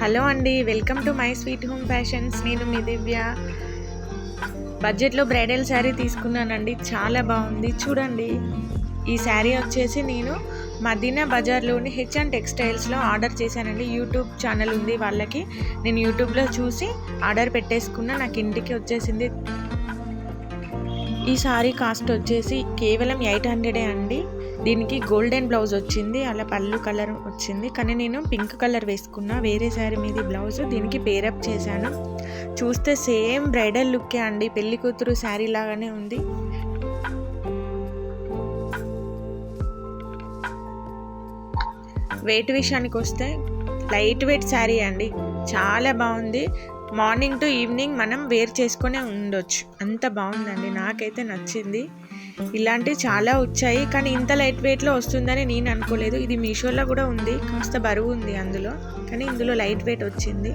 Hello అండి welcome to my sweet home fashions. నేను మీ దివ్య. బడ్జెట్లో బ్రైడల్ శారీ తీసుకున్నానండి చాలా బాగుంది. చూడండి ఈ శారీ వచ్చేసి నేను మదీనా బజార్లోని హెచ్ అండ్ టెక్స్టైల్స్లో ఆర్డర్ చేశానండి. యూట్యూబ్ ఛానల్ ఉంది వాళ్ళకి. నేను యూట్యూబ్లో చూసి ఆర్డర్ పెట్టేసుకున్నా నాకు ఇంటికి వచ్చేసింది. ఈ శారీ కాస్ట్ వచ్చేసి కేవలం ఎయిట్ హండ్రెడే అండి. దీనికి గోల్డెన్ బ్లౌజ్ వచ్చింది అలా పళ్ళు కలర్ వచ్చింది. కానీ నేను పింక్ కలర్ వేసుకున్నా వేరే శారీ మీద బ్లౌజ్ దీనికి పేరప్ చేశాను. చూస్తే సేమ్ బ్రైడల్ లుక్కే అండి పెళ్ళి కూతురు శారీ లాగానే ఉంది. వెయిట్ విషయానికి వస్తే లైట్ వెయిట్ శారీ అండి చాలా బాగుంది. మార్నింగ్ టు ఈవినింగ్ మనం వేర్ చేసుకునే ఉండొచ్చు. అంత బాగుందండి. నాకైతే నచ్చింది. ఇలాంటివి చాలా వచ్చాయి. కానీ ఇంత లైట్ వెయిట్లో వస్తుందని నేను అనుకోలేదు. ఇది మీషోలో కూడా ఉంది. కాస్త బరువు ఉంది అందులో. కానీ ఇందులో లైట్ వెయిట్ వచ్చింది.